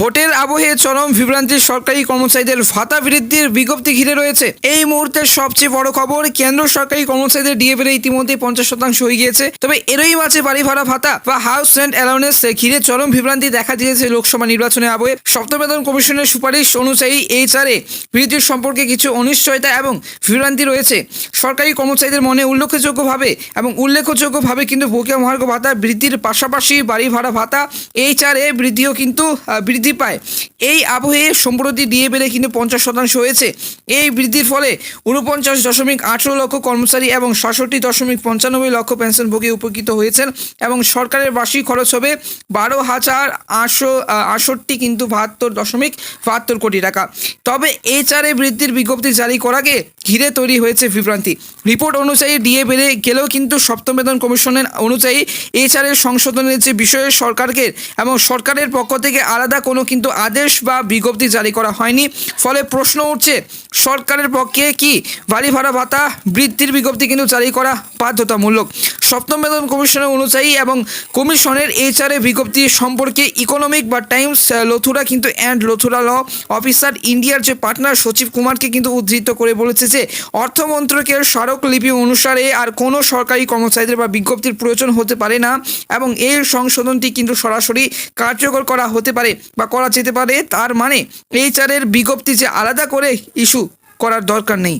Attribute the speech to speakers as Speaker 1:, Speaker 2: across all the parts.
Speaker 1: ভোটের আবহে চরম বিভ্রান্তির সরকারি কর্মচারীদের ভাতা বৃদ্ধির বিজ্ঞপ্তি ঘিরে রয়েছে। এই মুহূর্তের সবচেয়ে বড় খবর কেন্দ্র সরকারি কর্মচারীদের ডিএ বেড়ে ইতিমধ্যে পঞ্চাশ শতাংশ হয়ে গিয়েছে। তবে এরই মাঝে বাড়ি ভাড়া ভাতা বা হাউস রেন্ট অ্যালাউন্স ঘিরে চরম বিভ্রান্তি দেখা দিয়েছে লোকসভা নির্বাচনে আবহে। সপ্তম বেতন কমিশনের সুপারিশ অনুযায়ী এইচআরএ বৃদ্ধির সম্পর্কে কিছু অনিশ্চয়তা এবং বিভ্রান্তি রয়েছে। সরকারি কর্মচারীদের মনে উল্লেখযোগ্যভাবে এবং উল্লেখযোগ্যভাবে কিন্তু বকেয়া মহার্ঘ ভাতা বৃদ্ধির পাশাপাশি বাড়ি ভাড়া ভাতা এইচআরএ বৃদ্ধিও কিন্তু আহ, বৃদ্ধি পায়। এই আবহে সম্প্রতি ডিএ বেড়ে কিন্তু পঞ্চাশ শতাংশ হয়েছে। এই বৃদ্ধির ফলে উনপঞ্চাশ দশমিক আঠেরো লক্ষ কর্মচারী এবং সাতষট্টি দশমিক পঞ্চানব্বই লক্ষ পেনশনভোগী উপকৃত হয়েছেন এবং সরকারের বার্ষিক খরচ হবে বারো হাজার আটশো আটষট্টি কিন্তু বাহাত্তর দশমিক বাহাত্তর কোটি টাকা। তবে এইচআরএ বৃদ্ধির বিজ্ঞপ্তি জারি করাকে ঘিরে তৈরি হয়েছে বিভ্রান্তি। রিপোর্ট অনুযায়ী ডিএ বেড়ে গেলেও কিন্তু সপ্তম বেতন কমিশনের অনুযায়ী এইচআরএর সংশোধনের যে বিষয়ে সরকারকে এবং সরকারের পক্ষ থেকে আলাদা কোনো কিন্তু আদেশ বা বিজ্ঞপ্তি জারি করা হয়নি। ফলে প্রশ্ন উঠছে, সরকারের পক্ষে কি বাড়ি ভাড়া ভাতা বৃদ্ধির বিজ্ঞপ্তি কিন্তু জারি করা বাধ্যতামূলক? সপ্তম বেতন কমিশনের অনুযায়ী এবং কমিশনের এইচআরএ বিজ্ঞপ্তি সম্পর্কে ইকোনমিক বা টাইমস লথুরা কিন্তু অ্যান্ড লথুরা ল অফিসার ইন্ডিয়ার যে পার্টনার সচিব কুমারকে কিন্তু উদ্ধৃত করে বলেছে যে, অর্থ মন্ত্রকের স্মারকলিপি অনুসারে আর কোনো সরকারি কর্মচারীদের বা বিজ্ঞপ্তির প্রয়োজন হতে পারে না এবং এই সংশোধনটি কিন্তু সরাসরি কার্যকর করা হতে পারে বা করা যেতে পারে। তার মানে এইচআরের বিজ্ঞপ্তি যে আলাদা করে ইস্যু করার দরকার নেই।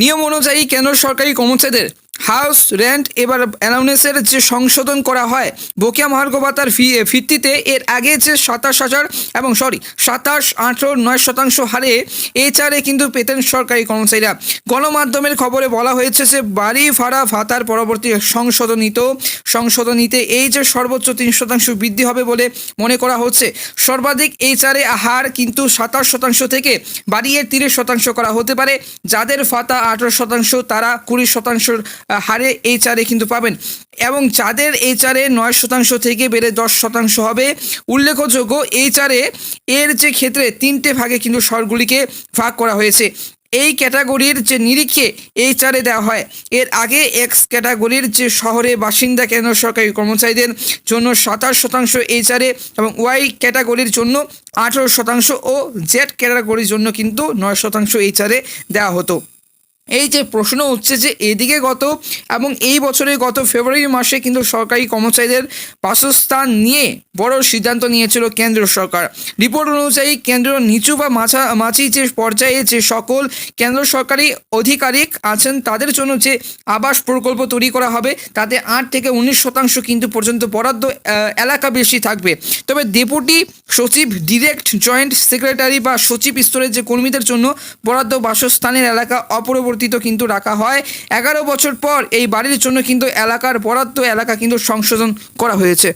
Speaker 1: নিয়ম অনুযায়ী কেন্দ্র সরকারি কর্মচারীদের হাউস রেন্ট এবার অ্যালাউন্সের যে সংশোধন করা হয়, বকেয়া মহার্ঘ ভাতার ফি ভিত্তিতে এর আগে যে সাতাশ হাজার এবং সরি, সাতাশ, আঠেরো, নয় শতাংশ হারে এইচআরএ কিন্তু পেতেন সরকারি কর্মচারীরা। গণমাধ্যমের খবরে বলা হয়েছে যে, বাড়ি ভাড়া ভাতার পরবর্তী সংশোধনীত, সংশোধনীতে এই যে সর্বোচ্চ তিন শতাংশ বৃদ্ধি হবে বলে মনে করা হচ্ছে, সর্বাধিক এইচআরএ হার কিন্তু সাতাশ শতাংশ থেকে বাড়িয়ে তিরিশ শতাংশ করা হতে পারে। যাদের ভাতা আঠারো শতাংশ, তারা কুড়ি শতাংশের হারে এইচআরএ কিন্তু পাবেন। এবং যাদের এইচআরএ নয় শতাংশ থেকে বেড়ে দশ শতাংশ হবে, উল্লেখযোগ্য এইচআরএ এর যে ক্ষেত্রে তিনটে ভাগে কিন্তু স্বরগুলিকে ভাগ করা হয়েছে। এই ক্যাটাগরির যে নিরিখে এইচআরএ দেওয়া হয়, এর আগে এক্স ক্যাটাগরির যে শহরে বাসিন্দা কেন্দ্র সরকারি কর্মচারীদের জন্য সাতাশ শতাংশ এইচআরএ এবং ওয়াই ক্যাটাগরির জন্য আঠেরো শতাংশ ও জেড ক্যাটাগরির জন্য কিন্তু নয় শতাংশ এইচআরএ দেওয়া হতো। এই যে প্রশ্ন হচ্ছে যে এদিকে গত এবং এই বছরের গত ফেব্রুয়ারি মাসে কিন্তু সরকারি কর্মচারীদের বাসস্থান নিয়ে বড় সিদ্ধান্ত নিয়েছিল কেন্দ্র সরকার। রিপোর্ট অনুযায়ী কেন্দ্র নিচু বা মাছা মাঝি যে পর্যায়ে যে সকল কেন্দ্র সরকারি আধিকারিক আছেন তাদের জন্য যে আবাস প্রকল্প তৈরি করা হবে, তাতে আট থেকে উনিশ শতাংশ কিন্তু পর্যন্ত বরাদ্দ এলাকা বেশি থাকবে। তবে ডেপুটি সচিব, ডিরেক্ট জয়েন্ট সেক্রেটারি বা সচিব স্তরের যে কর্মীদের জন্য বরাদ্দ বাসস্থানের এলাকা অপরিবর্তিত কিন্তু রাখা হয়। এগারো বছর পর এই বাড়ির জন্য কিন্তু এলাকার বরাদ্দ এলাকা কিন্তু সংশোধন করা হয়েছে।